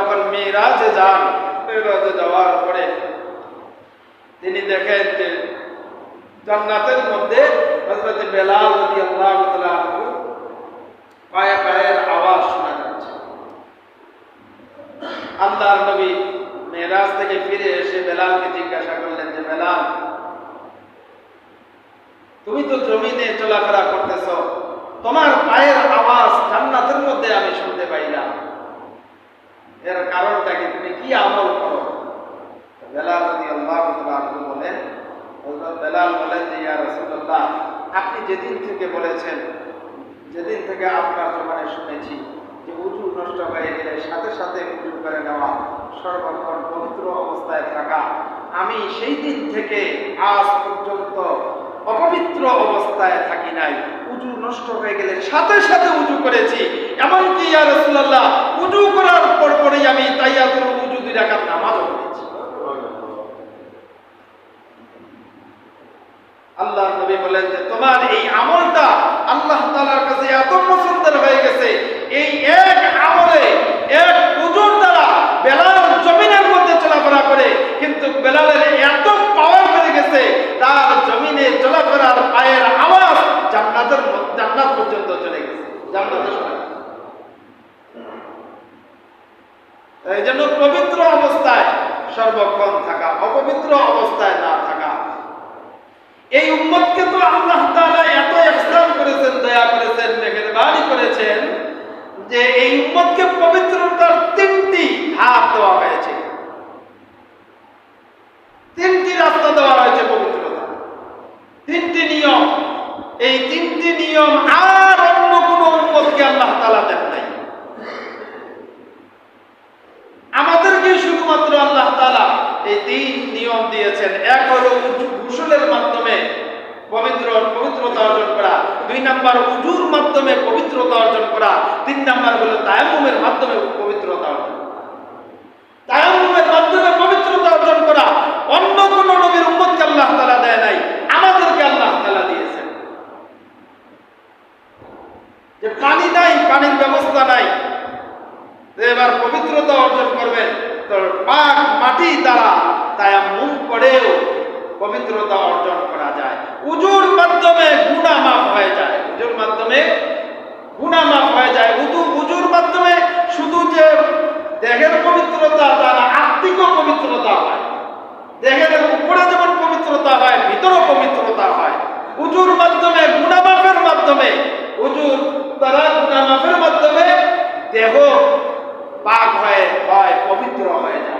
যখন মেয়েরাজে যান। মেয়েরাজে যাওয়ার পরে তিনি দেখেন যে জান্নাতের মধ্যে হজরত বেলাল রাদিয়াল্লাহু তাআলা পায়ে পায়ের আওয়াজ শোনা যাচ্ছে। আল্লাহর নবী মেরাজ থেকে ফিরে এসে বেলালকে জিজ্ঞাসা করলেন যে, বেলাল, তুমি তো জমিনে চলাফেরা করতেছ। তোমার পায়ের আওয়াজ জান্নাতের মধ্যে আমি শুনতে পাইলাম এর কারণটা কি? তুমি কি আমল করো? বেলাল যদি আল্লাহ বলেন বেলাল বলেন যে, ইয়া রাসূলুল্লাহ, আপনি যেদিন থেকে বলেছেন, যেদিন থেকে আপনার জমানে শুনেছি যে উজু নষ্ট হয়ে গেলে সাথে সাথে উজু করে নেওয়া সর্বক্ষণ পবিত্র অবস্থায় থাকা, আমি সেই দিন থেকে আজ পর্যন্ত অপবিত্র অবস্থায় থাকি নাই। উজু নষ্ট হয়ে গেলে সাথে সাথে উজু করেছি। এমনকি ইয়া রাসূলুল্লাহ উজু করার পর পরেই আমি তাইয়াতুল উজু দুই রাখার নামাজও আল্লাহ নবী বলেন যে, তোমার এই আমলটা আল্লাহ তাআলার কাছে এত পছন্দের হয়ে গেছে। এই এক আমলে এক উজুর দ্বারা বেলাল জমিনের মধ্যে চলাফেরা করে কিন্তু বেলালের এত পাওয়ার বেড়ে গেছে তার জমিনে চলাফেরার পায়ের আওয়াজ জান্নাতের মধ্যে- জান্নাত পর্যন্ত চলে গেছে জান্নাতে শোনা গেছে। এই জন্য পবিত্র অবস্থায় সর্বক্ষণ থাকা, অপবিত্র অবস্থায় না থাকা। এই উম্মতকে তো আল্লাহ তাআলা এত ইহসান করেছেন, দয়া করেছেন, মেহেরবানি করেছেন যে এই উম্মতকে পবিত্রতার তিনটি ধাপ দেওয়া হয়েছে। তিনটি রাস্তা দেওয়া হয়েছে পবিত্রতা। তিনটি নিয়ম। এই তিনটি নিয়ম আর অন্য কোনো উম্মতকে আল্লাহ তাআলা দেন নাই আমাদেরকে শুধুমাত্র আল্লাহ এই তিন নিয়ম দিয়েছেন। এক হলো গোসলের মাধ্যমে পবিত্র, পবিত্রতা অর্জন করা। দুই নাম্বার, উজুর মাধ্যমে পবিত্রতা অর্জন করা। তিন নাম্বার হলো তায়াম্মুমের মাধ্যমে পবিত্রতা অর্জন করা। তায়াম্মুমের মাধ্যমে পবিত্রতা অর্জন করা। অন্য কোন নবীর উম্মতকে আল্লাহ তাআলা দেয় নাই। আমাদেরকে আল্লাহ দিয়েছেন। যে পানি নাই, পানির ব্যবস্থা নাই। এবার পবিত্রতা অর্জন করবেন। পাক মাটি দ্বারা তায়াম্মুম করেও পবিত্রতা অর্জন করা যায়। উজুর মাধ্যমে গুনাহ মাফ হয়ে যায়। উজুর মাধ্যমে গুণা মাফ হয়ে যায়। উজু, উজুর মাধ্যমে শুধু যে দেহের পবিত্রতা তা আত্মিক পবিত্রতা হয়। দেহের উপরে যেমন পবিত্রতা হয়, ভিতরও পবিত্রতা হয়। উজুর মাধ্যমে গুনাহ মাফের মাধ্যমে, উজুর দ্বারা গুনাহ মাফের মাধ্যমে দেহ পাক হয়ে হয় পবিত্র হয়ে যায়।